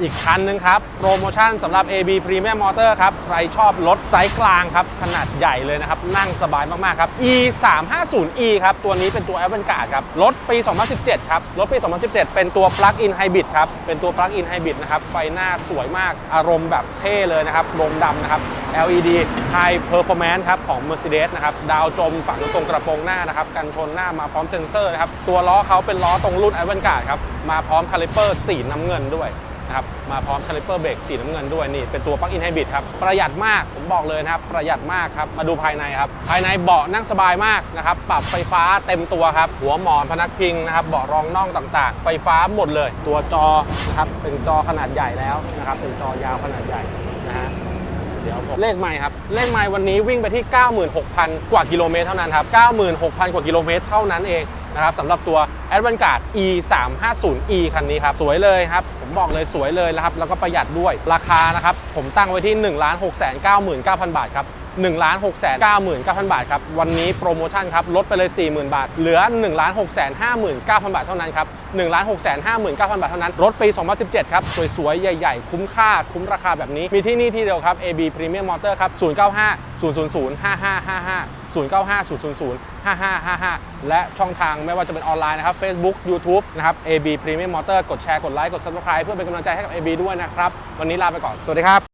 อีกคันหนึงครับ โปรโมชั่นสำหรับ AB Premium Motor ครับ ใครชอบรถไซส์กลางครับ ขนาดใหญ่เลยนะครับ นั่งสบายมาก ๆ ครับ E 3 5 0 E ครับ ตัวนี้เป็นตัว a v a n g a r d ครับ รถปี 2017 ครับ รถปี 2017 เป็นตัว Plug-in Hybrid ครับ เป็นตัว Plug-in Hybrid นะครับ ไฟหน้าสวยมากอารมณ์แบบเท่เลยนะครับโดมดำนะครับ LED High Performance ครับ ของ Mercedes นะครับ ดาวจมฝังตรงกระโปรงหน้านะครับ กันชนหน้ามาพร้อมเซ็นเซอร์นะครับตัวล้อเขาเป็นล้อตรงรุ่น a v a n g a r d ครับมาพร้อมคาลิเปอร์สีน้ำเงินด้วย นะครับมาพร้อมคาลิเปอร์เบรกสีน้ำเงินด้วยนี่เป็นตัวปลั๊กอินไฮบริดครับประหยัดมากผมบอกเลยนะครับประหยัดมากครับมาดูภายในครับภายในเบาะนั่งสบายมากนะครับปรับไฟฟ้าเต็มตัวครับหัวหมอนพนักพิงนะครับเบาะรองน่องต่างๆ ไฟฟ้าหมดเลย ตัวจอนะครับเป็นจอขนาดใหญ่แล้วนะครับเป็นจอยาวขนาดใหญ่นะฮะเดี๋ยวเลขไม่ครับเลขไม่วันนี้วิ่งไปที่ 96,000 กว่ากิโลเมตรเท่านั้นครับ96,000 กว่ากิโลเมตรเท่านั้นเอง นะครับสำหรับตัว a d v a n g a r d E 3 5 0 E คันนี้ครับ สวยเลยครับ ผมบอกเลยสวยเลยนะครับ แล้วก็ประหยัดด้วยราคานะครับ ผมตั้งไว้ที่ 1 6 9 9 0 0 0 บาทครับ 1 6 9 9 9 0 0 บาทครับ วันนี้โปรโมชั่นครับ ลดไปเลย 40,000 บาท เหลือ 1 6 5 9 9 0 0 บาทเท่านั้นครับ1 6 5 9 9 0 0 บาทเท่านั้น รถปี 2017 ครับ สวยๆ ใหญ่ๆ คุ้มค่า คุ้มราคาแบบนี้ มีที่นี่ที่เดียวครับ AB Premium Motor ครับ 095 000 5555 095 000 5555 และช่องทางไม่ว่าจะเป็นออนไลน์นะครับ Facebook YouTube นะครับ AB Premium Motor กดแชร์ กดไลค์ กด Subscribe เพื่อเป็นกำลังใจให้กับ AB ด้วยนะครับ วันนี้ลาไปก่อน สวัสดีครับ